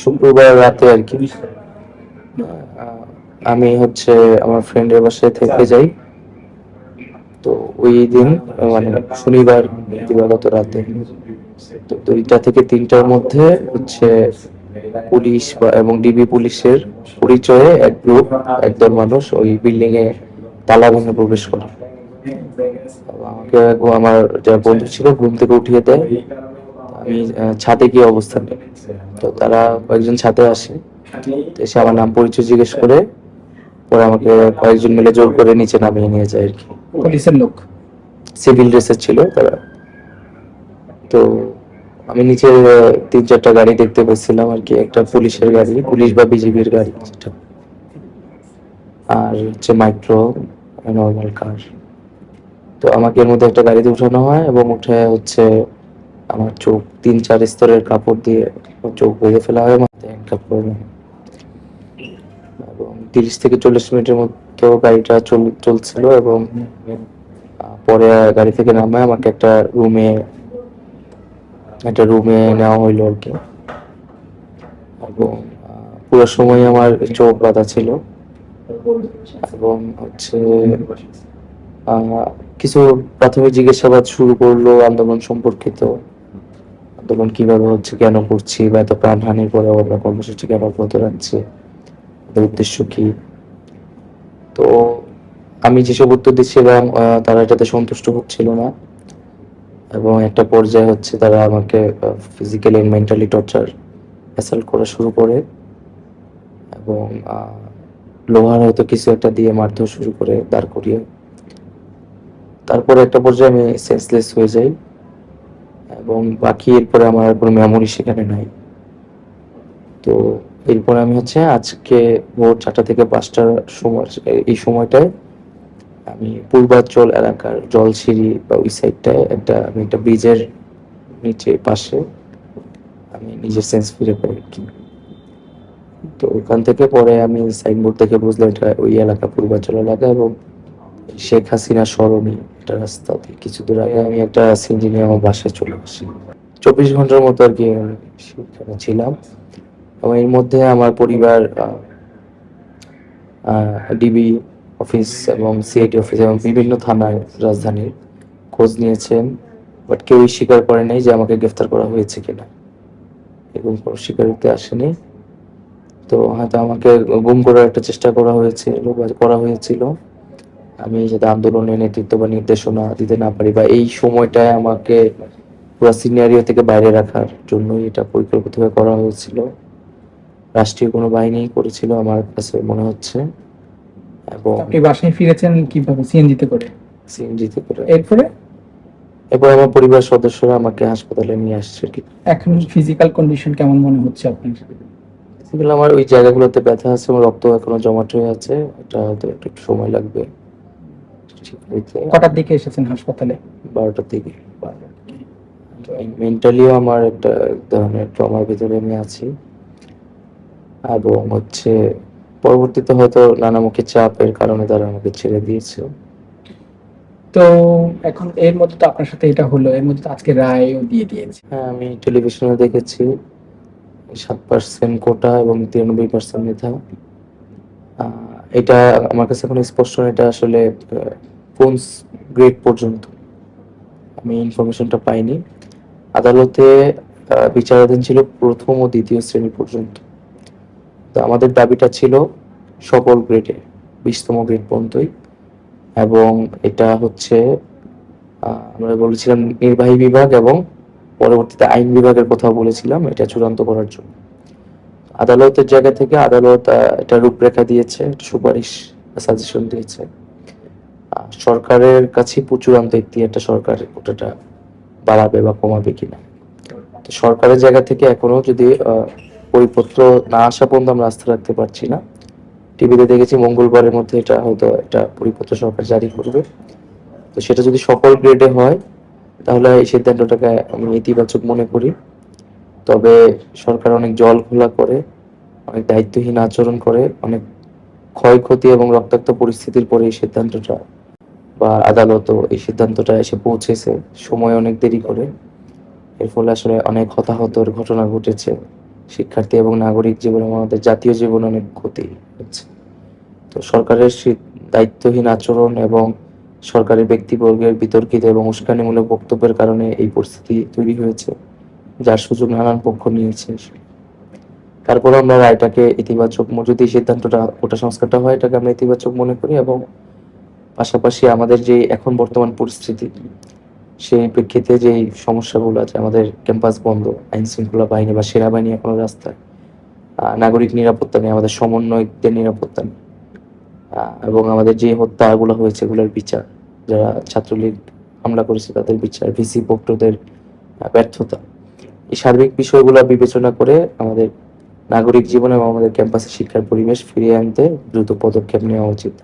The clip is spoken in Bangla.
শুক্রবার রাতে আর কি। আমি হচ্ছে আমার ফ্রেন্ডের বাসায় থেকে যাই। তো ওই দিন মানে শনিবার দিবাগত রাতে, তো দুইটা থেকে তিনটার মধ্যে হচ্ছে পুলিশ বা এবং ডিবি পুলিশের পরিচয়ে এক গ্রুপ একদল মানুষ ওই বিল্ডিং এ তালা ভেঙে প্রবেশ করে। আমাকে আমার যারা বন্ধু ছিল, ঘুম থেকে উঠিয়ে দেয়। আমি ছাদে গিয়ে অবস্থান নিই। তো তারা কয়েকজন ছাদে আসে। তো এসে আমার নাম পরিচয় জিজ্ঞেস করে পরে আমাকে কয়েকজন মিলে জোর করে নিচে নামিয়ে নিয়ে যায় আর কি। পুলিশের লোক? সিভিল ড্রেসের ছিল তারা। তো আমি নিচে তিন চারটা গাড়ি দেখতে পেয়েছিলাম আর কি একটা পুলিশের গাড়ি পুলিশ বা বিজিবির গাড়ি যেটা। আর হচ্ছে মাইক্রো নর্মাল কার। তো আমাকে এর মধ্যে একটা গাড়িতে উঠানো হয় এবং উঠে হচ্ছে আমার চোখ তিন চার স্তরের কাপড় দিয়ে চোখ বেঁধে ফেলা হয় মাথায় হ্যান্ডকাপ করে এবং তিরিশ থেকে চল্লিশ মিনিটের মতো গাড়িটা চল- চলছিল এবং পরে গাড়ি থেকে নামায় আমাকে একটা রুমে একটা রুমে নেওয়া হইল আর কি। এবং পুরো সময় আমার চোখ বাঁধা ছিল। এবং হচ্ছে কিছু প্রাথমিক জিজ্ঞাসাবাদ শুরু করল আন্দোলন সম্পর্কিত। আন্দোলন কীভাবে হচ্ছে, কেন করছি বা এত প্রাণহানির পরে আমরা কর্মসূচি কেন অব্যাহত রাখছি উদ্দেশ্য কি? তো আমি যেসব উত্তর দিচ্ছিলাম তারা এটাতে সন্তুষ্ট হচ্ছিল না, এবং একটা পর্যায়ে হচ্ছে তারা আমাকে physically and mentally torture assault করা শুরু করে, এবং লোহার হয়তো কিছু একটা দিয়ে মারধর শুরু করে দাঁড় করিয়ে, তারপরে একটা পর্যায়ে আমি সেন্সলেস হয়ে যাই। এবং বাকি এরপরে আমার আর কোনো মেমোরি সেখানে নাই। তো এরপরে আমি হচ্ছে আজকে ভোর চারটা থেকে পাঁচটার সময়, এই সময়টায় আমি পূর্বাঞ্চল এলাকার জলসিঁড়ি বা ওই সাইডটায় একটা, আমি একটা ব্রিজের নিচে, পাশে আমি নিজের সেন্স ফিরে পাই আর কি। তো ওখান থেকে পরে আমি সাইনবোর্ড দেখে বুঝলাম এটা ওই এলাকা পূর্বাঞ্চল এলাকা এবং শেখ হাসিনা সরণি, একটা রাস্তা দিয়ে। কিছু দূর আগে আমি একটা সিনজি নিয়ে আমার বাসায় চলে আসি। চব্বিশ ঘণ্টার মতো আর কি সেখানে ছিলাম। এবং এর মধ্যে আমার পরিবার ডিবি অফিস এবং সিআইটি অফিস এবং বিভিন্ন থানায় রাজধানীর খোঁজ নিয়েছেন। বাট কেউই স্বীকার করে নাই যে আমাকে গ্রেফতার করা হয়েছে কিনা। এরকম কোনো স্বীকারোক্তি আসেনি। তো হয়তো আমাকে গুম করার একটা চেষ্টা করা হয়েছিল করা হয়েছিল। আমি যাতে আন্দোলনে নেতৃত্ব বা নির্দেশনা দিতে না পারি বা এই সময়টায় আমাকে পুরো সিনিয়রিও থেকে বাইরে রাখার জন্যই এটা পরিকল্পিতভাবে করা হয়েছিল। রাষ্ট্রীয় কোনো বাহিনী করেছিল আমার কাছে মনে হচ্ছে। এবং আপনি বাসায় ফিরেছেন কীভাবে? সিএনজিতে করে? সিএনজিতে করে। এরপরে? এরপর আমার পরিবার সদস্যরা আমাকে হাসপাতালে নিয়ে আসছে। কি এখন ফিজিক্যাল কন্ডিশন কেমন মনে হচ্ছে আপনার? সেগুলো আমার ওই জায়গাগুলোতে ব্যথা আছে এবং রক্ত এখনও জমাট হয়ে আছে। এটা হয়তো একটু সময় লাগবে। কটার দিকে এসেছেন হাসপাতালে? বারোটার দিকে মেন্টালিও আমার একটা ধরনের ট্রমার ভিতরে আমি আছি। এবং হচ্ছে পরবর্তীতে হয়তো নানামুখী চাপের কারণে তারা আমাকে ছেড়ে দিয়েছে। তো এখন এর মধ্যে তো আপনার সাথে এটা হলো এর মধ্যে তো আজকে রায়ও দিয়ে দিয়েছে। হ্যাঁ আমি টেলিভিশনে দেখেছি। সাত পার্সেন্ট কোটা এবং তিরানব্বই পার্সেন্ট মেধা এটা আমার কাছে এখন স্পষ্ট এটা আসলে কোন গ্রেড পর্যন্ত? আমি ইনফরমেশনটা পাইনি। আদালতে বিচারাধীন ছিল প্রথম ও দ্বিতীয় শ্রেণি পর্যন্ত। তো আমাদের দাবিটা ছিল সকল গ্রেডে, বিশতম গ্রেড পর্যন্তই। এবং এটা হচ্ছে আমরা বলেছিলাম নির্বাহী বিভাগ এবং পরবর্তীতে আইন বিভাগের কথা বলেছিলাম, এটা চূড়ান্ত করার জন্য। আদালতের জায়গা থেকে আদালত এটা রূপরেখা দিয়েছে সুপারিশ, সাজেশন দিয়েছে। সরকারের কাছে চূড়ান্ত একটি সরকার ওটাটা বাড়াবে বা কমাবে কিনা। তো সরকারের জায়গা থেকে এখনও যদি পরিপত্র না আসা পর্যন্ত আমরা আস্থা রাখতে পারছি না। টিভিতে দেখেছি মঙ্গলবারের মধ্যে এটা হয়তো একটা পরিপত্র সরকার জারি করবে। তো সেটা যদি সকল গ্রেডে হয়, তাহলে এই সিদ্ধান্তটাকে আমি ইতিবাচক মনে করি। তবে সরকার অনেক জল খোলা করে, অনেক দায়িত্বহীন আচরণ করে, অনেক ক্ষয়ক্ষতি এবং রক্তাক্ত পরিস্থিতির পরে এই সিদ্ধান্তটা বা আদালতও এই সিদ্ধান্তটা এসে পৌঁছেছে। সময় অনেক দেরি করে। এর ফলে আসলে অনেক হতাহতর ঘটনা ঘটেছে। শিক্ষার্থী এবং নাগরিক জীবন আমাদের জাতীয় জীবনে অনেক ক্ষতি হচ্ছে। তো সরকারের দায়িত্বহীন আচরণ এবং সরকারি ব্যক্তিবর্গের বিতর্কিত এবং উস্কানিমূলক বক্তব্যের কারণে এই পরিস্থিতি তৈরি হয়েছে, যার সুযোগ নানান পক্ষ নিয়েছে। তারপরে আমরা রায়টাকে ইতিবাচক যদি সিদ্ধান্তটা কোটা সংস্কারটা হয়, এটাকে আমরা ইতিবাচক মনে করি এবং পাশাপাশি আমাদের যে এখন বর্তমান পরিস্থিতি, সেই প্রেক্ষিতে যে সমস্যাগুলো আছে, আমাদের ক্যাম্পাস বন্ধ, আইন শৃঙ্খলা বাহিনী বা সেনাবাহিনী এখনও রাস্তায় নাগরিক নিরাপত্তা নেই, আমাদের সমন্বয়কদের নিরাপত্তা নেই এবং আমাদের যে হত্যাগুলো হয়েছে, এগুলোর বিচার, যারা ছাত্রলীগ হামলা করেছে, তাদের বিচার, ভিসি ভক্তদের ব্যর্থতা, এই সার্বিক বিষয়গুলো বিবেচনা করে আমাদের নাগরিক জীবন এবং আমাদের ক্যাম্পাসে শিক্ষার পরিবেশ ফিরিয়ে আনতে দ্রুত পদক্ষেপ নেওয়া উচিত।